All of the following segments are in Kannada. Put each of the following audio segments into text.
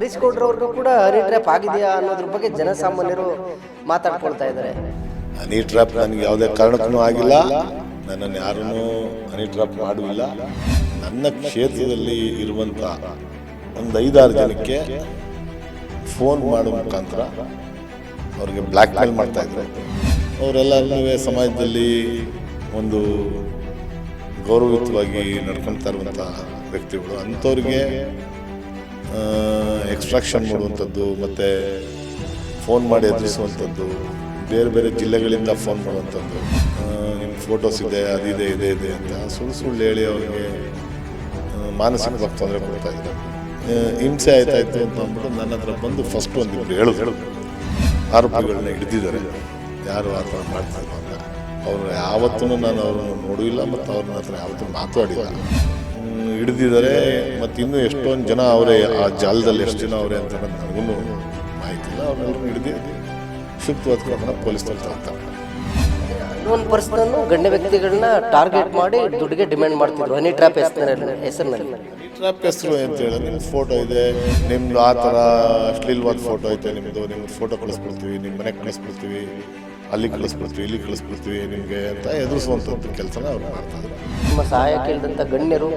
ಹರೀಶ್ ಕೂಡ ಹನಿ ಟ್ರ್ಯಾಪ್ ಆಗಿದೆಯಾ ಅನ್ನೋದ್ರ ಬಗ್ಗೆ ಜನಸಾಮಾನ್ಯರು ಮಾತಾಡ್ಕೊಳ್ತಾ ಇದ್ದಾರೆ. ಹನಿ ಟ್ರ್ಯಾಪ್ ನನಗೆ ಯಾವುದೇ ಕಾರಣಕ್ಕೂ ಆಗಿಲ್ಲ. ನನ್ನನ್ನು ಯಾರೂ ಹನಿ ಟ್ರ್ಯಾಪ್ ಮಾಡುವಿಲ್ಲ. ನನ್ನ ಕ್ಷೇತ್ರದಲ್ಲಿ ಇರುವಂಥ ಒಂದು ಐದಾರು ಜನಕ್ಕೆ ಫೋನ್ ಮಾಡೋ ಮುಖಾಂತರ ಅವ್ರಿಗೆ ಬ್ಲ್ಯಾಕ್ ಮೇಲ್ ಮಾಡ್ತಾ ಇದ್ರು. ಅವರೆಲ್ಲರೂ ಸಮಾಜದಲ್ಲಿ ಒಂದು ಗೌರವಯುತವಾಗಿ ನಡ್ಕೊಳ್ತಾ ಇರುವಂಥ ವ್ಯಕ್ತಿಗಳು. ಅಂಥವ್ರಿಗೆ ಎಕ್ಸ್ಟ್ರಾಕ್ಷನ್ ಮಾಡುವಂಥದ್ದು ಮತ್ತು ಫೋನ್ ಮಾಡಿ ಎದುರಿಸುವಂಥದ್ದು ಬೇರೆ ಬೇರೆ ಜಿಲ್ಲೆಗಳಿಂದ ಫೋನ್ ಮಾಡುವಂಥದ್ದು. ನಿಮ್ಮ ಫೋಟೋಸ್ ಇದೆ ಅದಿದೆ ಇದೆ ಇದೆ ಅಂತ ಸುಳ್ಳು ಸುಳ್ಳು ಹೇಳಿ ಅವ್ರಿಗೆ ಮಾನಸಿಕ ಮಾನಸಿಕವಾಗಿ ತೊಂದರೆ ಕೊಡ್ತಾ ಇದ್ದಾರೆ. ಹಿಂಸೆ ಆಯ್ತಾಯ್ತು ಅಂತ ಅಂದ್ಬಿಟ್ಟು ನನ್ನ ಹತ್ರ ಬಂದು ಫಸ್ಟ್ ಒಂದಿಬ್ರು ಹೇಳಿದ್ರು. ಆರೋಪಿಗಳನ್ನ ಹಿಡಿದಿದ್ದಾರೆ. ಯಾರು ಆ ಥರ ಮಾಡ್ತಾ ಇದ್ದಾರೆ ಅವರು ಯಾವತ್ತೂ ನಾನು ಅವ್ರನ್ನ ನೋಡಿಲ್ಲ ಮತ್ತು ಅವ್ರನ್ನ ಹತ್ರ ಯಾವತ್ತೂ ಮಾತಾಡಿಲ್ಲ. ಹಿಡಿದಿದ್ದಾರೆ. ಮತ್ತು ಇನ್ನೂ ಎಷ್ಟೊಂದು ಜನ ಅವರೇ ಆ ಜಾಲದಲ್ಲಿ ಎಷ್ಟು ಜನ ಅವರೇ ಅಂತ ನನಗೂ ಮಾಹಿತಿ ಇಲ್ಲ. ಅವ್ರನ್ನೆಲ್ಲರೂ ಹಿಡಿದು ಸೂಕ್ತವಾದ ಕ್ರಮನ ಪೊಲೀಸರು ತರ್ತಾರೆ ಒಂದು ಪರ್ಸನನ್ನು ಗಣ್ಯ ವ್ಯಕ್ತಿಗಳನ್ನ ಟಾರ್ಗೆಟ್ ಮಾಡಿ ದುಡ್ಡಿಗೆ ಡಿಮ್ಯಾಂಡ್ ಮಾಡ್ತಿದ್ರು. ಹನಿ ಟ್ರ್ಯಾಪ್ ಹೆಸರಿನಲ್ಲಿ ಹೆಸರಿನಲ್ಲಿ. ಟ್ರ್ಯಾಪ್ ಹೆಸರು ಅಂತ ಹೇಳಿದ್ರೆ ನಿಮ್ಮ ಫೋಟೋ ಇದೆ. ನಿಮ್ದು ಆ ಥರ ಅಶ್ಲೀಲವಾದ ಫೋಟೋ ಐತೆ ನಿಮ್ಮದು ನಿಮ್ದು ಫೋಟೋ ಕಳಿಸ್ಬಿಡ್ತೀವಿ ನಿಮ್ಮ ಮನೆಗೆ ಕಳಿಸ್ಬಿಡ್ತೀವಿ. ಅಲ್ಲಿ ಕಳಿಸ್ಬಿಡ್ತೀವಿ ಇಲ್ಲಿ ಕಳಿಸ್ಬಿಡ್ತೀವಿ ನಿಮಗೆ ಅಂತ ಎದುರಿಸುವಂಥದ್ದು ಕೆಲಸನ ಅವ್ರು ಮಾಡ್ತಾರೆ. ನಿಮ್ಮ ಸಹಾಯ ಕೇಳಿದಂಥ ಗಣ್ಯರು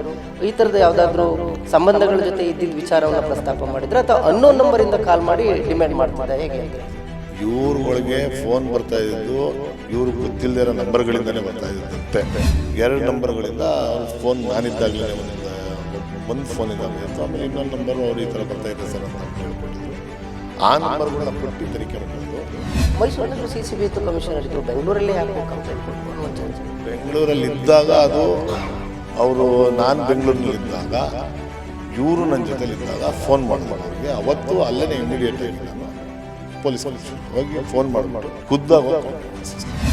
ಈ ಥರದ ಯಾವುದಾದ್ರೂ ಸಂಬಂಧಗಳ ಜೊತೆ ಇದ್ದಿದ್ದ ವಿಚಾರವನ್ನು ಪ್ರಸ್ತಾಪ ಮಾಡಿದ್ರೆ ಅಥವಾ ಅನ್ನೋನ್ ನಂಬರಿಂದ ಕಾಲ್ ಮಾಡಿ ಡಿಮ್ಯಾಂಡ್ ಮಾಡ್ತಾರೆ ಹೇಗೆ ಇವ್ರುಗಳಿಗೆ ಫೋನ್ ಬರ್ತಾ ಇದ್ದು ಇವ್ರು ಗೊತ್ತಿಲ್ಲದೆ ಇರೋ ನಂಬರ್ಗಳಿಂದನೇ ಬರ್ತಾ ಇದ್ದಂತೆ ಎರಡು ನಂಬರ್ಗಳಿಂದ ಫೋನ್ ನಾನಿದ್ದಾಗಲೇ ಒಂದು ಒಂದು ಫೋನಿಂದ ಬಂದಿತ್ತು ಆಮೇಲೆ ಇನ್ನೊಂದು ನಂಬರ್ ಅವ್ರು ಈ ಥರ ಬರ್ತಾ ಇದೆ ಸರ್ ಅಂತ. ಆ ನಂಬರ್ಗಳನ್ನ ಕೊಟ್ಟು ತನಿಖೆ ಮಾಡೋದು ಮೈಸೂರಿನಲ್ಲೂ ಸಿ ಸಿ ಬಿ ಇತ್ತು ಕಮಿಷನರ್ ಇದ್ರು ಬೆಂಗಳೂರಲ್ಲಿ ಯಾಕೆ ಕಂಪ್ಲೇಂಟ್ ಚರ್ಚೆ ಬೆಂಗಳೂರಲ್ಲಿ ಇದ್ದಾಗ ಅದು ಅವರು ನಾನು ಬೆಂಗಳೂರಿನಲ್ಲಿದ್ದಾಗ ಇವರು ನನ್ನ ಜೊತೆಲಿದ್ದಾಗ ಫೋನ್ ಮಾಡಿದ್ರು ಅವರಿಗೆ. ಅವತ್ತು ಅಲ್ಲೇ ಇಮಿಡಿಯೇಟ್ ಆಗಿ ನಾನು ಪೊಲೀಸ್ ಹೋಗಿ ಫೋನ್ ಮಾಡಿ ಖುದ್ದಾಗಿ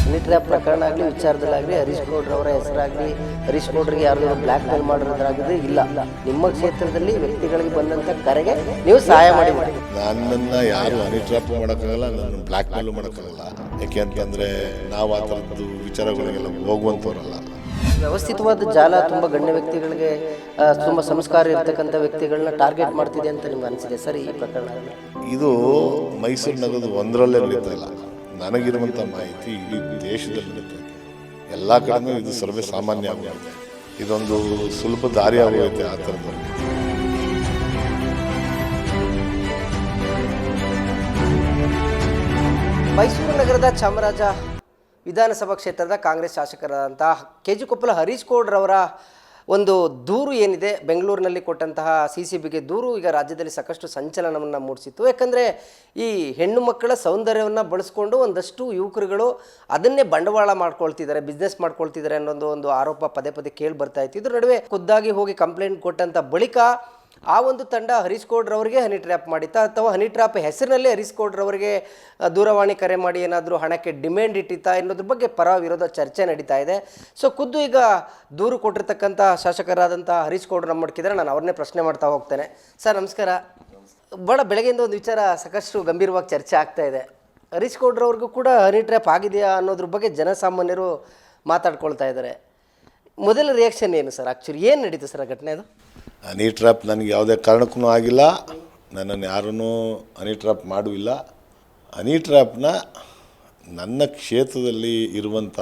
ಮಿಲಿಟರಿ ಪ್ರಕರಣ ಆಗಲಿ ವಿಚಾರದಲ್ಲಾಗಲಿ ಹರೀಶ್ ಗೌಡ್ರವರ ಹೆಸರಾಗಲಿ ಹರೀಶ್ ಗೌಡ್ರಿಗೆ ಯಾರು ಬ್ಲ್ಯಾಕ್ ಮೇಲ್ ಮಾಡಿರೋದ್ರಾಗಲಿ ಇಲ್ಲ. ನಿಮ್ಮ ಕ್ಷೇತ್ರದಲ್ಲಿ ವ್ಯಕ್ತಿಗಳಿಗೆ ಬಂದಂಥ ಕರೆಗೆ ನೀವು ಸಹಾಯ ಮಾಡಿ. ನನ್ನನ್ನು ಯಾರು ಅನಿಟ್ರಾಪ್ ಮಾಡೋಕ್ಕಾಗಲ್ಲ ನನ್ನ ಬ್ಲ್ಯಾಕ್ ಮೇಲ್ ಮಾಡೋಕ್ಕಾಗಲ್ಲ. ಯಾಕೆ ಅಂತಂದರೆ ನಾವು ಆ ಥರದ್ದು ವಿಚಾರಗಳಿಗೆಲ್ಲ ಹೋಗುವಂಥವ್ರಲ್ಲ ವ್ಯವಸ್ಥಿತವಾದ ಜಾಲ ತುಂಬ ಗಣ್ಯ ವ್ಯಕ್ತಿಗಳಿಗೆ ತುಂಬ ಸಂಸ್ಕಾರ ಇರತಕ್ಕಂಥ ವ್ಯಕ್ತಿಗಳನ್ನ ಟಾರ್ಗೆಟ್ ಮಾಡ್ತಿದೆ ಅಂತ ನಿಮ್ಗೆ ಅನಿಸಿದೆ. ಸರಿ ಈ ಪ್ರಕರಣ ಇದು ಮೈಸೂರು ನಗರದ ಒಂದರಲ್ಲೇ ನಡೀತಾ ಇಲ್ಲ. ನನಗಿರುವಂಥ ಮಾಹಿತಿ ಇಡೀ ದೇಶದಲ್ಲಿ ಎಲ್ಲ ಕಡೆನೂ ಇದು ಸರ್ವೇ ಸಾಮಾನ್ಯ ಆಗುತ್ತೆ ಇದೊಂದು ಸುಲಭ ದಾರಿ ಆಗೋಗುತ್ತೆ ಆ ಥರದ್ದು. ಮೈಸೂರು ನಗರದ ಚಾಮರಾಜ ವಿಧಾನಸಭಾ ಕ್ಷೇತ್ರದ ಕಾಂಗ್ರೆಸ್ ಶಾಸಕರಾದಂತಹ ಕೆ ಜಿ ಕೊಪ್ಪಲ ಹರೀಶ್ ಗೌಡ್ರವರ ಒಂದು ದೂರು ಏನಿದೆ, ಬೆಂಗಳೂರಿನಲ್ಲಿ ಕೊಟ್ಟಂತಹ ಸಿ ಸಿ ಬಿಗೆ ದೂರು, ಈಗ ರಾಜ್ಯದಲ್ಲಿ ಸಾಕಷ್ಟು ಸಂಚಲನವನ್ನು ಮೂಡಿಸಿತ್ತು. ಯಾಕಂದರೆ ಈ ಹೆಣ್ಣು ಮಕ್ಕಳ ಸೌಂದರ್ಯವನ್ನು ಬಳಸ್ಕೊಂಡು ಒಂದಷ್ಟು ಯುವಕರುಗಳು ಅದನ್ನೇ ಬಂಡವಾಳ ಮಾಡ್ಕೊಳ್ತಿದ್ದಾರೆ, ಬಿಸ್ನೆಸ್ ಮಾಡ್ಕೊಳ್ತಿದ್ದಾರೆ ಅನ್ನೋದು ಒಂದು ಆರೋಪ ಪದೇ ಪದೇ ಕೇಳಿ ಬರ್ತಾ ಇತ್ತು. ಇದ್ರ ನಡುವೆ ಖುದ್ದಾಗಿ ಹೋಗಿ ಕಂಪ್ಲೇಂಟ್ ಕೊಟ್ಟಂಥ ಬಳಿಕ ಆ ಒಂದು ತಂಡ ಹರೀಶ್ ಕೌಡ್ರವರಿಗೆ ಹನಿ ಟ್ರ್ಯಾಪ್ ಮಾಡಿತ್ತಾ. ಅಥವಾ ಹನಿ ಟ್ರ್ಯಾಪ್ ಹೆಸರಿನಲ್ಲಿ ಆ, ದೂರವಾಣಿ ಕರೆ ಮಾಡಿ ಏನಾದರೂ ಹಣಕ್ಕೆ ಡಿಮ್ಯಾಂಡ್ ಇಟ್ಟಿತ್ತಾ ಅನ್ನೋದ್ರ ಬಗ್ಗೆ ಪರ ವಿರೋಧ ಚರ್ಚೆ ನಡೀತಾ ಇದೆ. ಸೊ ಖುದ್ದು ಈಗ ದೂರು ಕೊಟ್ಟಿರ್ತಕ್ಕಂಥ ಶಾಸಕರಾದಂಥ ಹರೀಶ್ ಕೋಡ್ರ ನಮ್ಮ ಮಡ್ಕಿದ್ರೆ ನಾನು ಅವ್ರನ್ನೇ ಪ್ರಶ್ನೆ ಮಾಡ್ತಾ ಹೋಗ್ತೇನೆ. ಸರ್ ನಮಸ್ಕಾರ. ಭಾಳ ಬೆಳಗ್ಗೆಯಿಂದ ಒಂದು ವಿಚಾರ ಸಾಕಷ್ಟು ಗಂಭೀರವಾಗಿ ಚರ್ಚೆ ಆಗ್ತಾ ಇದೆ. ಹರೀಶ್ ಗೌಡ್ರವ್ರಿಗೂ ಕೂಡ ಹನಿ ಟ್ರ್ಯಾಪ್ ಆಗಿದೆಯಾ ಅನ್ನೋದ್ರ ಬಗ್ಗೆ ಜನಸಾಮಾನ್ಯರು ಮಾತಾಡ್ಕೊಳ್ತಾ ಇದ್ದಾರೆ. ಮೊದಲ ರಿಯಾಕ್ಷನ್ ಏನು ಸರ್? ಆ್ಯಕ್ಚುಲಿ ಏನು ನಡೀತು ಸರ್ ಆ ಘಟನೆ ಅದು? ಹನಿ ಟ್ರ್ಯಾಪ್ ನನಗೆ ಯಾವುದೇ ಕಾರಣಕ್ಕೂ ಆಗಿಲ್ಲ. ನನ್ನನ್ನು ಯಾರೂ ಹನಿ ಟ್ರ್ಯಾಪ್ ಮಾಡುವಿಲ್ಲ ಹನಿ ಟ್ರ್ಯಾಪ್ನ ನನ್ನ ಕ್ಷೇತ್ರದಲ್ಲಿ ಇರುವಂಥ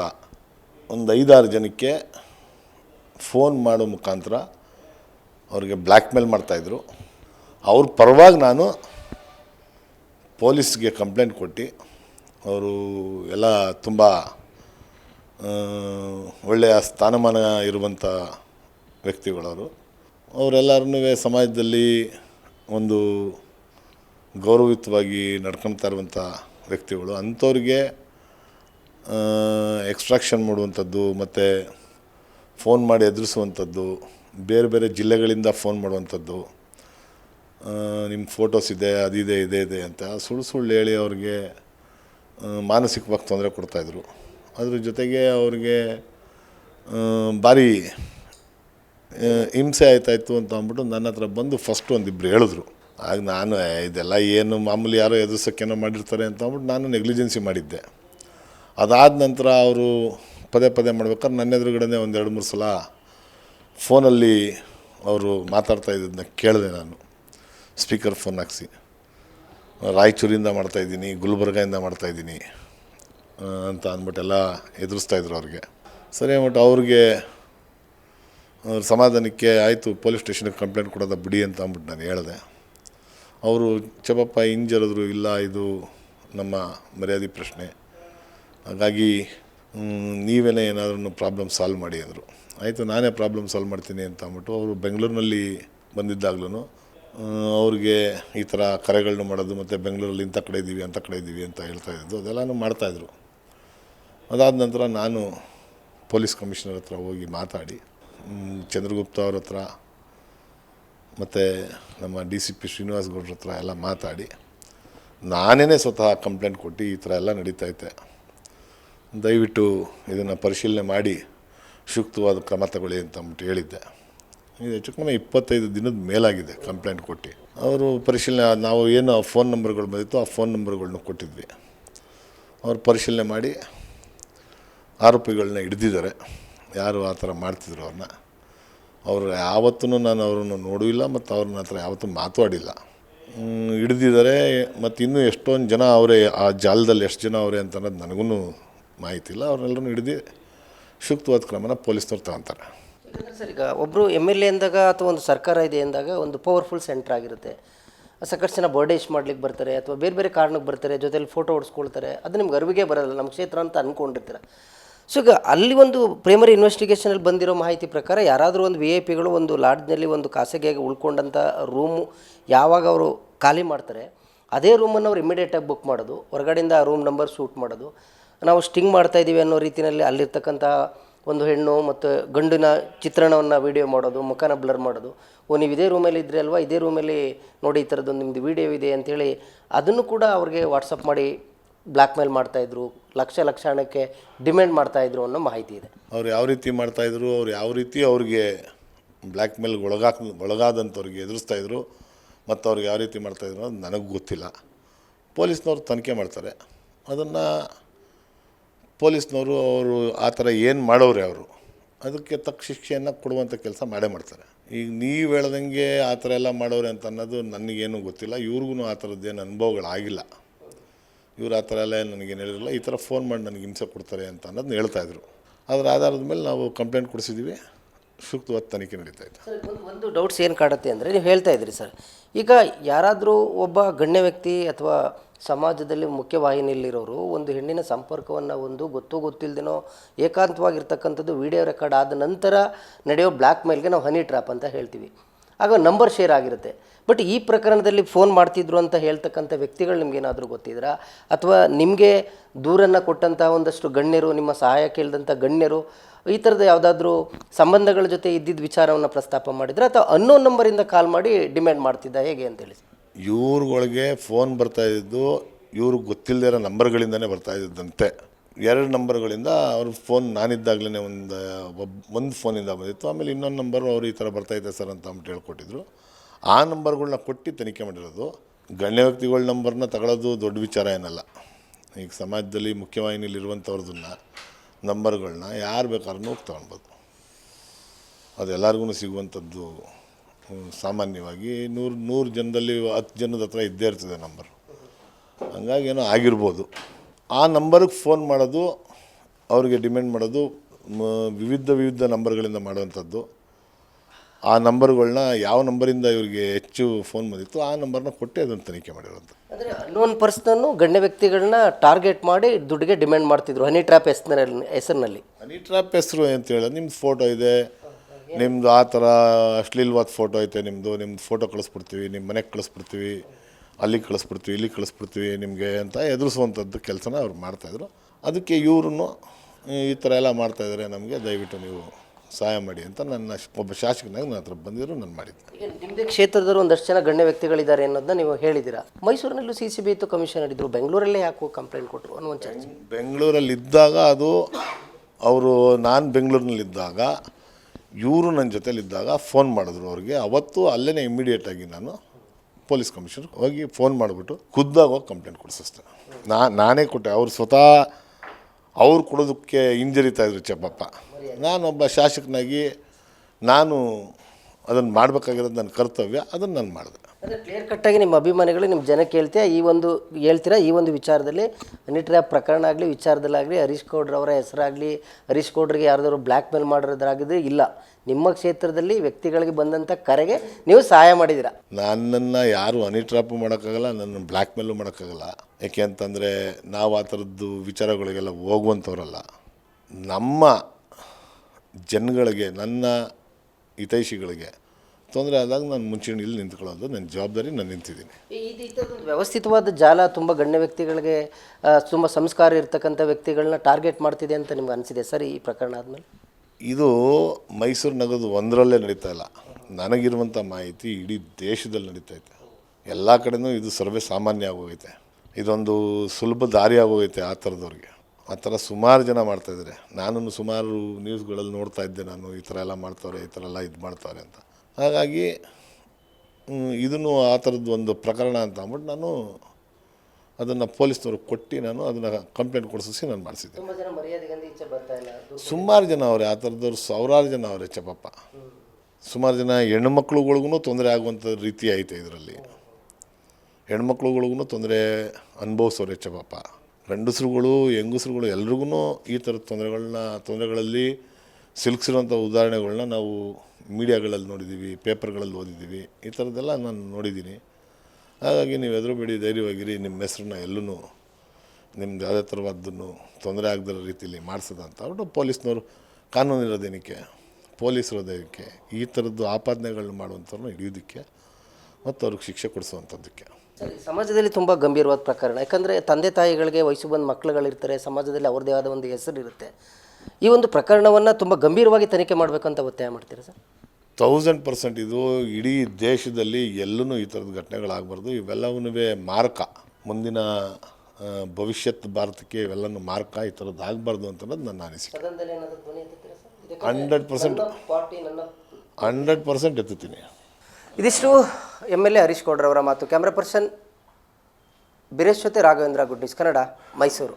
ಒಂದು ಐದಾರು ಜನಕ್ಕೆ ಫೋನ್ ಮಾಡೋ ಮುಖಾಂತರ ಅವ್ರಿಗೆ ಬ್ಲ್ಯಾಕ್ ಮೇಲ್ ಮಾಡ್ತಾಯಿದ್ರು ಅವ್ರ ಪರವಾಗಿ ನಾನು ಪೊಲೀಸ್ಗೆ ಕಂಪ್ಲೇಂಟ್ ಕೊಟ್ಟು ಅವರು ಎಲ್ಲ ತುಂಬ ಒಳ್ಳೆಯ ಸ್ಥಾನಮಾನ ಇರುವಂಥ ವ್ಯಕ್ತಿಗಳವರು. ಅವರೆಲ್ಲರೂ ಸಮಾಜದಲ್ಲಿ ಒಂದು ಗೌರವಯುತವಾಗಿ ನಡ್ಕೊಳ್ತಾ ಇರುವಂಥ ವ್ಯಕ್ತಿಗಳು. ಅಂಥವ್ರಿಗೆ ಎಕ್ಸ್ಟ್ರಾಕ್ಷನ್ ಮಾಡುವಂಥದ್ದು, ಮತ್ತು ಫೋನ್ ಮಾಡಿ ಎದುರಿಸುವಂಥದ್ದು, ಬೇರೆ ಬೇರೆ ಜಿಲ್ಲೆಗಳಿಂದ ಫೋನ್ ಮಾಡುವಂಥದ್ದು ನಿಮ್ಮ ಫೋಟೋಸ್ ಇದೆ ಅದಿದೆ ಇದೆ ಇದೆ ಅಂತ ಸುಳ್ಳು ಸುಳ್ಳು ಹೇಳಿ ಅವ್ರಿಗೆ ಮಾನಸಿಕವಾಗಿ ತೊಂದರೆ ಕೊಡ್ತಾಯಿದ್ರು ಅದ್ರ ಜೊತೆಗೆ ಅವ್ರಿಗೆ ಭಾರಿ ಹಿಂಸೆ ಆಯ್ತಾಯಿತು ಅಂತ ಅಂದ್ಬಿಟ್ಟು ನನ್ನ ಹತ್ರ ಬಂದು ಫಸ್ಟ್ ಒಂದಿಬ್ರು ಹೇಳಿದ್ರು. ಆಗ ನಾನು ಇದೆಲ್ಲ ಏನು ಮಾಮೂಲಿ ಯಾರೋ ಎದುರ್ಸೋಕ್ಕೇನೋ ಮಾಡಿರ್ತಾರೆ ಅಂತ ಅಂದ್ಬಿಟ್ಟು ನಾನು ನೆಗ್ಲಿಜೆನ್ಸಿ ಮಾಡಿದ್ದೆ. ಅದಾದ ನಂತರ ಅವರು ಪದೇ ಪದೇ ಮಾಡ್ಬೇಕಾದ್ರೆ ನನ್ನ ಎದುರುಗಡೆ ಒಂದು ಎರಡು ಮೂರು ಸಲ ಫೋನಲ್ಲಿ ಅವರು ಮಾತಾಡ್ತಾ ಇದ್ದದನ್ನ ಕೇಳಿದೆ ನಾನು. ಸ್ಪೀಕರ್ ಫೋನ್ ಹಾಕ್ಸಿ. ರಾಯಚೂರಿಂದ ಮಾಡ್ತಾಯಿದ್ದೀನಿ ಗುಲ್ಬರ್ಗಾಯಿಂದ ಮಾಡ್ತಾಯಿದ್ದೀನಿ ಅಂತ ಅಂದ್ಬಿಟ್ಟೆಲ್ಲ ಎದುರಿಸ್ತಾಯಿದ್ರು ಅವ್ರಿಗೆ. ಸರಿ ಅಂದ್ಬಿಟ್ಟು ಅವ್ರಿಗೆ ಅವ್ರ ಸಮಾಧಾನಕ್ಕೆ ಆಯಿತು, ಪೊಲೀಸ್ ಸ್ಟೇಷನ್ಗೆ ಕಂಪ್ಲೇಂಟ್ ಕೊಡೋದ ಬಿಡಿ ಅಂತ ಅಂದ್ಬಿಟ್ಟು ನಾನು ಹೇಳಿದೆ. ಅವರು ಚಬಪ್ಪ ಹಿಂಜರಿದ್ರು, ಇಲ್ಲ, ಇದು ನಮ್ಮ ಮರ್ಯಾದೆ ಪ್ರಶ್ನೆ. ಹಾಗಾಗಿ ನೀವೇನೇ ಏನಾದ್ರೂ ಪ್ರಾಬ್ಲಮ್ ಸಾಲ್ವ್ ಮಾಡಿ, ಅಂದರು. ಆಯಿತು, ನಾನೇ ಪ್ರಾಬ್ಲಮ್ ಸಾಲ್ವ್ ಮಾಡ್ತೀನಿ ಅಂತ ಅಂದ್ಬಿಟ್ಟು ಅವರು ಬೆಂಗಳೂರಿನಲ್ಲಿ ಬಂದಿದ್ದಾಗ್ಲೂ ಅವ್ರಿಗೆ ಈ ಥರ ಕರೆಗಳನ್ನ ಮಾಡೋದು ಮತ್ತು ಬೆಂಗಳೂರಲ್ಲಿ ಇಂಥ ಕಡೆ ಇದ್ದೀವಿ ಅಂಥ ಕಡೆ ಇದ್ದೀವಿ ಅಂತ ಹೇಳ್ತಾ ಇದ್ದು ಅದೆಲ್ಲನೂ ಮಾಡ್ತಾಯಿದ್ರು ಅದಾದ ನಂತರ ನಾನು ಪೊಲೀಸ್ ಕಮಿಷನರ್ ಹತ್ರ ಹೋಗಿ ಮಾತಾಡಿ ಚಂದ್ರಗುಪ್ತ ಅವ್ರ ಹತ್ರ, ಮತ್ತು ನಮ್ಮ ಡಿ ಸಿ ಪಿ ಶ್ರೀನಿವಾಸ್ ಗೌಡ್ರ ಹತ್ರ ಎಲ್ಲ ಮಾತಾಡಿ. ನಾನೇ ಸ್ವತಃ ಕಂಪ್ಲೇಂಟ್ ಕೊಟ್ಟು ಈ ಥರ ಎಲ್ಲ ನಡೀತೈತೆ ದಯವಿಟ್ಟು ಇದನ್ನು ಪರಿಶೀಲನೆ ಮಾಡಿ, ಸೂಕ್ತವಾದ ಕ್ರಮ ತಗೊಳ್ಳಿ ಅಂತ ಅಂದ್ಬಿಟ್ಟು ಹೇಳಿದ್ದೆ. ಇದು ಹೆಚ್ಚು ಕಮ್ಮಿ ಇಪ್ಪತ್ತೈದು ದಿನದ ಮೇಲಾಗಿದೆ ಕಂಪ್ಲೇಂಟ್ ಕೊಟ್ಟು. ಅವರು ಪರಿಶೀಲನೆ, ನಾವು ಏನು ಫೋನ್ ನಂಬರ್ಗಳು ಬಂದಿತ್ತು ಆ ಫೋನ್ ನಂಬರ್ಗಳನ್ನ ಕೊಟ್ಟಿದ್ವಿ. ಅವ್ರು ಪರಿಶೀಲನೆ ಮಾಡಿ ಆರೋಪಿಗಳನ್ನ ಹಿಡ್ದಿದ್ದಾರೆ. ಯಾರು ಆ ಥರ ಮಾಡ್ತಿದ್ರು ಅವ್ರನ್ನ. ಅವರು ಯಾವತ್ತೂ ನಾನು ಅವ್ರನ್ನ ನೋಡೂ ಇಲ್ಲ ಮತ್ತು ಅವ್ರನ್ನ ಹತ್ರ ಯಾವತ್ತೂ ಮಾತಾಡಿಲ್ಲ ಹಿಡಿದಿದ್ದಾರೆ ಮತ್ತು ಇನ್ನೂ ಎಷ್ಟೊಂದು ಜನ ಅವರೇ, ಆ ಜಾಲದಲ್ಲಿ ಎಷ್ಟು ಜನ ಅವರೇ ಅಂತ ಅನ್ನೋದು ನನಗೂ ಮಾಹಿತಿ ಇಲ್ಲ ಅವ್ರನ್ನೆಲ್ಲರೂ ಹಿಡ್ದು ಸೂಕ್ತವಾದ ಕ್ರಮನ ಪೊಲೀಸ್ನವ್ರು ತಗೊಂತಾರೆ. ಸರ್ ಈಗ ಒಬ್ಬರು ಎಂ ಎಲ್ ಎ ಅಂದಾಗ ಅಥವಾ ಒಂದು ಸರ್ಕಾರ ಇದೆ ಅಂದಾಗ ಒಂದು ಪವರ್ಫುಲ್ ಸೆಂಟರ್ ಆಗಿರುತ್ತೆ. ಸಾಕಷ್ಟು ಜನ ಬರ್ಡೇ ಇಶ್ ಮಾಡ್ಲಿಕ್ಕೆ ಬರ್ತಾರೆ ಅಥವಾ ಬೇರೆ ಬೇರೆ ಕಾರಣಕ್ಕೆ ಬರ್ತಾರೆ, ಜೊತೆಲಿ ಫೋಟೋ ಹೊಡ್ಸ್ಕೊಳ್ತಾರೆ. ಅದು ನಿಮ್ಗೆ ಅರಿವಿಗೆ ಬರೋಲ್ಲ ನಮ್ಮ ಕ್ಷೇತ್ರ ಅಂತ ಅಂದ್ಕೊಂಡಿರ್ತೀರ ಸೊ ಈಗ ಅಲ್ಲಿ ಒಂದು ಪ್ರೈಮರಿ ಇನ್ವೆಸ್ಟಿಗೇಷನಲ್ಲಿ ಬಂದಿರೋ ಮಾಹಿತಿ ಪ್ರಕಾರ ಯಾರಾದರೂ ಒಂದು ವಿ ಐ ಪಿಗಳು ಒಂದು ಲಾಡ್ಜ್ನಲ್ಲಿ ಒಂದು ಖಾಸಗಿಯಾಗಿ ಉಳ್ಕೊಂಡಂಥ ರೂಮು ಯಾವಾಗ ಅವರು ಖಾಲಿ ಮಾಡ್ತಾರೆ, ಅದೇ ರೂಮನ್ನು ಅವ್ರು ಇಮಿಡಿಯೇಟಾಗಿ ಬುಕ್ ಮಾಡೋದು, ಹೊರಗಡೆಯಿಂದ ಆ ರೂಮ್ ನಂಬರ್ ಶೂಟ್ ಮಾಡೋದು. ನಾವು ಸ್ಟಿಂಗ್ ಮಾಡ್ತಾ ಇದ್ದೀವಿ ಅನ್ನೋ ರೀತಿಯಲ್ಲಿ ಅಲ್ಲಿರ್ತಕ್ಕಂಥ ಒಂದು ಹೆಣ್ಣು ಮತ್ತು ಗಂಡಿನ ಚಿತ್ರಣವನ್ನು ವೀಡಿಯೋ ಮಾಡೋದು, ಮುಖನ ಬ್ಲರ್ ಮಾಡೋದು. ಓ, ನೀವು ಇದೇ ರೂಮಲ್ಲಿ ಇದ್ರಿ ಅಲ್ವಾ? ಇದೇ ರೂಮಲ್ಲಿ ನೋಡಿ ಈ ಥರದ್ದು ನಿಮ್ಮದು ವೀಡಿಯೋ ಇದೆ ಅಂಥೇಳಿ ಅದನ್ನು ಕೂಡ ಅವ್ರಿಗೆ ವಾಟ್ಸಪ್ ಮಾಡಿ ಬ್ಲ್ಯಾಕ್ ಮೇಲ್ ಮಾಡ್ತಾಯಿದ್ರು ಲಕ್ಷ ಲಕ್ಷ ಹಣಕ್ಕೆ ಡಿಮ್ಯಾಂಡ್ ಮಾಡ್ತಾಯಿದ್ರು ಅನ್ನೋ ಮಾಹಿತಿ ಇದೆ. ಅವ್ರು ಯಾವ ರೀತಿ ಮಾಡ್ತಾಯಿದ್ರು ಅವ್ರು ಯಾವ ರೀತಿ ಅವ್ರಿಗೆ ಬ್ಲ್ಯಾಕ್ ಮೇಲ್ಗೆ ಒಳಗಾಕ್, ಒಳಗಾದಂಥವ್ರಿಗೆ ಎದುರಿಸ್ತಾಯಿದ್ರು ಮತ್ತು ಅವ್ರಿಗೆ ಯಾವ ರೀತಿ ಮಾಡ್ತಾಯಿದ್ರು ಅದು ನನಗೆ ಗೊತ್ತಿಲ್ಲ. ಪೊಲೀಸ್ನವ್ರು ತನಿಖೆ ಮಾಡ್ತಾರೆ. ಅದನ್ನು ಪೊಲೀಸ್ನವರು ಅವರು ಆ ಥರ ಏನು ಮಾಡೋರೆ ಅವರು, ಅದಕ್ಕೆ ತಕ್ಕ ಶಿಕ್ಷೆಯನ್ನು ಕೊಡುವಂಥ ಕೆಲಸ ಮಾಡೇ ಮಾಡ್ತಾರೆ. ಈಗ ನೀವು ಹೇಳ್ದಂಗೆ ಆ ಥರ ಎಲ್ಲ ಮಾಡೋರೆ ಅಂತ ಅನ್ನೋದು ನನಗೇನು ಗೊತ್ತಿಲ್ಲ. ಇವ್ರಿಗೂ ಆ ಥರದ್ದೇನು ಅನುಭವಗಳಾಗಿಲ್ಲ. ಇವ್ರು ಆ ಥರ ಎಲ್ಲ ನನಗೇನು ಹೇಳಿರಲ್ಲ ಈ ಥರ ಫೋನ್ ಮಾಡಿ ನನಗೆ ಹಿಂಸೆ ಕೊಡ್ತಾರೆ ಅಂತ ಅನ್ನೋದನ್ನ ಹೇಳ್ತಾಯಿದ್ರು ಅದರ ಆಧಾರದ ಮೇಲೆ ನಾವು ಕಂಪ್ಲೇಂಟ್ ಕೊಡಿಸಿದ್ದೀವಿ ಸೂಕ್ತವಾದ ತನಿಖೆ ನಡೀತಾ ಸರ್, ಒಂದು ಡೌಟ್ಸ್ ಏನು ಕಾಡುತ್ತೆ ಅಂದರೆ ನೀವು ಹೇಳ್ತಾ ಇದ್ರಿ ಸರ್. ಈಗ ಯಾರಾದರೂ ಒಬ್ಬ ಗಣ್ಯ ವ್ಯಕ್ತಿ ಅಥವಾ ಸಮಾಜದಲ್ಲಿ ಮುಖ್ಯವಾಹಿನಿಯಲ್ಲಿರೋರು ಒಂದು ಹೆಣ್ಣಿನ ಸಂಪರ್ಕವನ್ನು ಒಂದು ಗೊತ್ತು ಗೊತ್ತಿಲ್ಲದೇನೋ ಏಕಾಂತವಾಗಿರ್ತಕ್ಕಂಥದ್ದು ವಿಡಿಯೋ ರೆಕಾರ್ಡ್ ಆದ ನಂತರ ನಡೆಯೋ ಬ್ಲ್ಯಾಕ್ ಮೇಲ್ಗೆ ನಾವು ಹನಿ ಟ್ರ್ಯಾಪ್ ಅಂತ ಹೇಳ್ತೀವಿ. ಆಗ ನಂಬರ್ ಶೇರ್ ಆಗಿರುತ್ತೆ. ಬಟ್ ಈ ಪ್ರಕರಣದಲ್ಲಿ ಫೋನ್ ಮಾಡ್ತಿದ್ರು ಅಂತ ಹೇಳ್ತಕ್ಕಂಥ ವ್ಯಕ್ತಿಗಳು ನಿಮ್ಗೇನಾದರೂ ಗೊತ್ತಿದ್ರಾ? ಅಥವಾ ನಿಮಗೆ ದೂರನ್ನು ಕೊಟ್ಟಂತಹ ಒಂದಷ್ಟು ಗಣ್ಯರು, ನಿಮ್ಮ ಸಹಾಯ ಕೇಳಿದಂಥ ಗಣ್ಯರು, ಈ ಥರದ ಯಾವುದಾದ್ರೂ ಸಂಬಂಧಗಳ ಜೊತೆ ಇದ್ದಿದ್ದ ವಿಚಾರವನ್ನು ಪ್ರಸ್ತಾಪ ಮಾಡಿದ್ರೆ? ಅಥವಾ ಅನ್ನೋ ನಂಬರಿಂದ ಕಾಲ್ ಮಾಡಿ ಡಿಮ್ಯಾಂಡ್ ಮಾಡ್ತಿದ್ದ ಹೇಗೆ ಅಂತೇಳಿ ಇವ್ರಗಳಿಗೆ ಫೋನ್ ಬರ್ತಾ ಇದ್ದು ಇವ್ರಿಗೆ ಗೊತ್ತಿಲ್ಲದೇ ಇರೋ ನಂಬರ್ಗಳಿಂದನೇ ಬರ್ತಾ ಇದ್ದಂತೆ ಎರಡು ನಂಬರ್ಗಳಿಂದ ಅವ್ರ ಫೋನ್ ನಾನಿದ್ದಾಗಲೇ ಒಂದು ಒಬ್ಬ ಒಂದು ಫೋನಿಂದ ಬಂದಿತ್ತು. ಆಮೇಲೆ ಇನ್ನೊಂದು ನಂಬರು ಅವ್ರು ಈ ಥರ ಬರ್ತಾಯಿದ್ದೆ ಸರ್ ಅಂತ ಅಂದ್ಬಿಟ್ಟು ಹೇಳ್ಕೊಟ್ಟಿದ್ರು. ಆ ನಂಬರ್ಗಳನ್ನ ಕೊಟ್ಟು ತನಿಖೆ ಮಾಡಿರೋದು. ಗಣ್ಯ ವ್ಯಕ್ತಿಗಳ ನಂಬರ್ನ ತಗೊಳ್ಳೋದು ದೊಡ್ಡ ವಿಚಾರ ಏನಲ್ಲ. ಈಗ ಸಮಾಜದಲ್ಲಿ ಮುಖ್ಯವಾಹಿನಿಯಲ್ಲಿರುವಂಥವ್ರದನ್ನ ನಂಬರ್ಗಳನ್ನ ಯಾರು ಬೇಕಾದ್ರೂ ಹೋಗಿ ತೊಗೊಳ್ಬೋದು. ಅದೆಲ್ಲರಿಗೂ ಸಿಗುವಂಥದ್ದು ಸಾಮಾನ್ಯವಾಗಿ ನೂರು ನೂರು ಜನದಲ್ಲಿ ಹತ್ತು ಜನದ ಹತ್ರ ಇದ್ದೇ ಇರ್ತದೆ ನಂಬರ್. ಹಂಗಾಗಿ ಏನೋ ಆಗಿರ್ಬೋದು. ಆ ನಂಬರ್ಗೆ ಫೋನ್ ಮಾಡೋದು, ಅವರಿಗೆ ಡಿಮ್ಯಾಂಡ್ ಮಾಡೋದು ವಿವಿಧ ವಿವಿಧ ನಂಬರ್ಗಳಿಂದ ಮಾಡುವಂಥದ್ದು ಆ ನಂಬರ್ಗಳನ್ನ ಯಾವ ನಂಬರಿಂದ ಇವರಿಗೆ ಹೆಚ್ಚು ಫೋನ್ ಬಂದಿತ್ತು ಆ ನಂಬರ್ನ ಕೊಟ್ಟು ಅದನ್ನು ತನಿಖೆ ಮಾಡಿರೋದು. ಅಂದರೆ ಅನ್ನೋನ್ ಪರ್ಸ್ನನ್ನು ಗಣ್ಯ ವ್ಯಕ್ತಿಗಳನ್ನ ಟಾರ್ಗೆಟ್ ಮಾಡಿ ದುಡ್ಡಿಗೆ ಡಿಮ್ಯಾಂಡ್ ಮಾಡ್ತಿದ್ರು ಹನಿ ಟ್ರ್ಯಾಪ್ ಹೆಸರಿನಲ್ಲಿ ಹೆಸರಿನಲ್ಲಿ. ಹನಿ ಟ್ರ್ಯಾಪ್ ಹೆಸರು ಅಂತ ಹೇಳೋದು ನಿಮ್ದು ಫೋಟೋ ಇದೆ. ನಿಮ್ಮದು ಆ ಥರ ಅಶ್ಲೀಲವಾದ ಫೋಟೋ ಐತೆ ನಿಮ್ಮದು ನಿಮ್ದು ಫೋಟೋ ಕಳಿಸ್ಬಿಡ್ತೀವಿ ನಿಮ್ಮ ಮನೆಗೆ ಕಳಿಸ್ಬಿಡ್ತೀವಿ ಅಲ್ಲಿಗೆ ಕಳಿಸ್ಬಿಡ್ತೀವಿ ಇಲ್ಲಿಗೆ ಕಳಿಸ್ಬಿಡ್ತೀವಿ ನಿಮಗೆ ಅಂತ ಎದುರಿಸುವಂಥದ್ದು ಕೆಲಸನ ಅವ್ರು ಮಾಡ್ತಾಯಿದ್ರು ಅದಕ್ಕೆ ಇವ್ರೂ ಈ ಥರ ಎಲ್ಲ ಮಾಡ್ತಾಯಿದ್ದಾರೆ ನಮಗೆ ದಯವಿಟ್ಟು ನೀವು ಸಹಾಯ ಮಾಡಿ ಅಂತ ನನ್ನ ಒಬ್ಬ ಶಾಸಕನಾಗಿ ನನ್ನ ಹತ್ರ ಬಂದಿದ್ರು ನಾನು ಮಾಡಿದ್ದೆ. ಈಗ ನಿಮ್ಮದೇ ಕ್ಷೇತ್ರದವರು ಒಂದಷ್ಟು ಜನ ಗಣ್ಯ ವ್ಯಕ್ತಿಗಳಿದ್ದಾರೆ ಅನ್ನೋದನ್ನ ನೀವು ಹೇಳಿದ್ದೀರಾ? ಮೈಸೂರಿನಲ್ಲೂ ಸಿ ಸಿ ಬಿ ಇತ್ತು ಕಮಿಷನ್ ಇದ್ರು ಬೆಂಗಳೂರಲ್ಲೇ ಯಾಕೋ ಕಂಪ್ಲೇಂಟ್ ಕೊಟ್ಟರು ಅನ್ನೋ ಒಂದು ಚರ್ಚೆ. ಬೆಂಗಳೂರಲ್ಲಿದ್ದಾಗ ಅದು ಅವರು ನಾನು ಬೆಂಗಳೂರಿನಲ್ಲಿದ್ದಾಗ ಇವರು ನನ್ನ ಜೊತೆಲಿದ್ದಾಗ ಫೋನ್ ಮಾಡಿದ್ರು ಅವ್ರಿಗೆ. ಅವತ್ತು ಅಲ್ಲೇ ಇಮಿಡಿಯೇಟಾಗಿ ನಾನು ಪೊಲೀಸ್ ಕಮಿಷನರ್ ಹೋಗಿ ಫೋನ್ ಮಾಡಿಬಿಟ್ಟು ಖುದ್ದಾಗಿ ಹೋಗಿ ಕಂಪ್ಲೇಂಟ್ ಕೊಡಿಸಿಸ್ತೆ ನಾ ನಾನೇ ಕೊಟ್ಟೆ. ಅವ್ರು ಸ್ವತಃ ಅವ್ರು ಕೊಡೋದಕ್ಕೆ ಹಿಂಜರಿತಾ ಇದ್ರು ಚಪ್ಪಪ್ಪ. ನಾನೊಬ್ಬ ಶಾಸಕನಾಗಿ ನಾನು ಅದನ್ನು ಮಾಡಬೇಕಾಗಿರೋದು ನನ್ನ ಕರ್ತವ್ಯ, ಅದನ್ನು ನಾನು ಮಾಡಿದೆ. ಅಂದರೆ ಕ್ಲಿಯರ್ ಕಟ್ಟಾಗಿ ನಿಮ್ಮ ಅಭಿಮಾನಿಗಳು, ನಿಮ್ಮ ಜನಕ್ಕೆ ಹೇಳ್ತೀರಾ ಈ ಒಂದು ಹೇಳ್ತೀರಾ? ಈ ಒಂದು ವಿಚಾರದಲ್ಲಿ ಹನಿ ಟ್ರ್ಯಾಪ್ ಪ್ರಕರಣ ಆಗಲಿ, ವಿಚಾರದಲ್ಲಾಗಲಿ, ಹರೀಶ್ ಗೌಡ್ರವರ ಹೆಸರಾಗಲಿ, ಹರೀಶ್ ಗೌಡ್ರಿಗೆ ಯಾರ್ದಾದ್ರು ಬ್ಲ್ಯಾಕ್ ಮೇಲ್ ಮಾಡಿರೋದ್ರಾಗಿದ್ರೆ ಇಲ್ಲ. ನಿಮ್ಮ ಕ್ಷೇತ್ರದಲ್ಲಿ ವ್ಯಕ್ತಿಗಳಿಗೆ ಬಂದಂಥ ಕರೆಗೆ ನೀವು ಸಹಾಯ ಮಾಡಿದ್ದೀರಾ? ನನ್ನನ್ನು ಯಾರು ಅನಿಟ್ರಾಪು ಮಾಡೋಕ್ಕಾಗಲ್ಲ, ನನ್ನ ಬ್ಲ್ಯಾಕ್ ಮೇಲೂ ಮಾಡೋಕ್ಕಾಗಲ್ಲ. ಯಾಕೆ ಅಂತಂದರೆ, ನಾವು ಆ ಥರದ್ದು ವಿಚಾರಗಳಿಗೆಲ್ಲ ಹೋಗುವಂಥವ್ರಲ್ಲ. ನಮ್ಮ ಜನಗಳಿಗೆ, ನನ್ನ ಹಿತೈಷಿಗಳಿಗೆ ತೊಂದರೆ ಆದಾಗ ನಾನು ಮುಂಚೂಣಿಯಲ್ಲಿ ನಿಂತ್ಕೊಳ್ಳೋದು ನನ್ನ ಜವಾಬ್ದಾರಿ ನಾನು ನಿಂತಿದ್ದೀನಿ. ಇದು ವ್ಯವಸ್ಥಿತವಾದ ಜಾಲ ತುಂಬ ಗಣ್ಯ ವ್ಯಕ್ತಿಗಳಿಗೆ ಆ, ತುಂಬ ಸಂಸ್ಕಾರ ಇರ್ತಕ್ಕಂಥ ವ್ಯಕ್ತಿಗಳನ್ನ ಟಾರ್ಗೆಟ್ ಮಾಡ್ತಿದೆ ಅಂತ ನಿಮ್ಗೆ ಅನಿಸಿದೆ ಸರ್ ಈ ಪ್ರಕರಣ ಆದಮೇಲೆ? ಇದು ಮೈಸೂರು ನಗರದ ಒಂದರಲ್ಲೇ ನಡೀತಾ ಇಲ್ಲ. ನನಗಿರುವಂಥ ಮಾಹಿತಿ ಇಡೀ ದೇಶದಲ್ಲಿ ನಡೀತೈತೆ ಎಲ್ಲ ಕಡೆನೂ ಇದು ಸರ್ವೇ ಸಾಮಾನ್ಯ ಆಗೋಗೈತೆ. ಇದೊಂದು ಸುಲಭ ದಾರಿ ಆಗೋಗೈತೆ ಆ ಥರದವ್ರಿಗೆ. ಆ ಥರ ಸುಮಾರು ಜನ ಮಾಡ್ತಾಯಿದ್ದಾರೆ ನಾನು ಸುಮಾರು ನ್ಯೂಸ್ಗಳಲ್ಲಿ ನೋಡ್ತಾ ಇದ್ದೆ ನಾನು ಈ ಥರ ಎಲ್ಲ ಮಾಡ್ತಾವ್ರೆ ಈ ಥರ ಎಲ್ಲ ಇದು ಮಾಡ್ತಾವ್ರೆ ಅಂತ. ಹಾಗಾಗಿ ಇದನ್ನು ಆ ಥರದ್ದು ಒಂದು ಪ್ರಕರಣ ಅಂತ ಅಂದ್ಬಿಟ್ಟು ನಾನು ಅದನ್ನು ಪೊಲೀಸ್ನವ್ರಿಗೆ ಕೊಟ್ಟು ನಾನು ಅದನ್ನು ಕಂಪ್ಲೇಂಟ್ ಕೊಡಿಸಿ ನಾನು ಮಾಡಿಸಿದ್ದೆ. ಸುಮಾರು ಜನ ಅವರೇ ಆ ಥರದವ್ರು ಸಾವಿರಾರು ಜನ ಅವರೇ ಚಪಪ್ಪ. ಸುಮಾರು ಜನ ಹೆಣ್ಮಕ್ಳುಗಳಿಗೂ ತೊಂದರೆ ಆಗುವಂಥ ರೀತಿ ಐತೆ ಇದರಲ್ಲಿ. ಹೆಣ್ಮಕ್ಳುಗಳಿಗೂ ತೊಂದರೆ ಅನುಭವಿಸೋರೆ ಚಪಪ್ಪ. ಗಂಡಸ್ರುಗಳು ಹೆಂಗಸ್ರುಗಳು ಎಲ್ರಿಗೂ ಈ ಥರದ ತೊಂದರೆಗಳನ್ನ ತೊಂದರೆಗಳಲ್ಲಿ ಸಿಲುಕ್ಸಿರೋಂಥ ಉದಾಹರಣೆಗಳನ್ನ ನಾವು ಮೀಡಿಯಾಗಳಲ್ಲಿ ನೋಡಿದ್ದೀವಿ, ಪೇಪರ್ಗಳಲ್ಲಿ ಓದಿದ್ದೀವಿ, ಈ ಥರದ್ದೆಲ್ಲ ನಾನು ನೋಡಿದ್ದೀನಿ. ಹಾಗಾಗಿ ನೀವು ಎದುರುಬೇಡಿ ಧೈರ್ಯವಾಗಿರಿ, ನಿಮ್ಮ ಹೆಸ್ರನ್ನ ಎಲ್ಲೂ ನಿಮ್ದು ಯಾವುದೇ ಥರವಾದ್ದನ್ನು ತೊಂದರೆ ಆಗದಿರೋ ರೀತಿಯಲ್ಲಿ ಮಾಡಿಸೋದು ಅಂತ. ಅವ್ರು ಪೊಲೀಸ್ನವರು ಕಾನೂನು ಇರೋದೇನಕ್ಕೆ? ಪೊಲೀಸ್ ಇರೋದಕ್ಕೆ ಈ ಥರದ್ದು ಆಪಾದನೆಗಳನ್ನ ಮಾಡುವಂಥವ್ರನ್ನ ಹಿಡಿಯೋದಕ್ಕೆ ಮತ್ತು ಅವ್ರಿಗೆ ಶಿಕ್ಷೆ ಕೊಡಿಸುವಂಥದ್ದಕ್ಕೆ. ಸಮಾಜದಲ್ಲಿ ತುಂಬ ಗಂಭೀರವಾದ ಪ್ರಕರಣ. ಯಾಕಂದರೆ ತಂದೆ ತಾಯಿಗಳಿಗೆ ವಯಸ್ಸು ಬಂದ ಮಕ್ಕಳುಗಳಿರ್ತಾರೆ, ಸಮಾಜದಲ್ಲಿ ಅವ್ರದ್ದೇ ಆದ ಒಂದು ಹೆಸರಿರುತ್ತೆ. ಈ ಒಂದು ಪ್ರಕರಣವನ್ನು ತುಂಬ ಗಂಭೀರವಾಗಿ ತನಿಖೆ ಮಾಡಬೇಕಂತ ಒತ್ತಾಯ ಮಾಡ್ತೀರಾ ಸರ್? ತೌಸಂಡ್ ಪರ್ಸೆಂಟ್ ಇದು ಇಡೀ ದೇಶದಲ್ಲಿ ಎಲ್ಲೂ ಈ ಥರದ ಘಟನೆಗಳಾಗಬಾರ್ದು. ಇವೆಲ್ಲವೂ ಮಾರಕ. ಮುಂದಿನ ಭವಿಷ್ಯತ್ ಭಾರತಕ್ಕೆ ಇವೆಲ್ಲನೂ ಮಾರ್ಕ ಈ ಥರದ್ದು ಆಗಬಾರ್ದು ಅಂತನ್ನೋದು ನನ್ನ ಅನಿಸಿಕೆ. ಹಂಡ್ರೆಡ್ ಪರ್ಸೆಂಟ್ ಹಂಡ್ರೆಡ್ ಪರ್ಸೆಂಟ್ ಎತ್ತುತ್ತೀನಿ. ಇದಿಷ್ಟು ಎಂ ಎಲ್ ಎ ಹರೀಶ್ ಗೌಡ್ರವರ ಮಾತು. ಕ್ಯಾಮ್ರಾ ಪರ್ಸನ್ ಬಿರೇಶ್ ಜೊತೆ ರಾಘವೇಂದ್ರ ಗುಡ್ ನ್ಯೂಸ್ ಕನ್ನಡ ಮೈಸೂರು.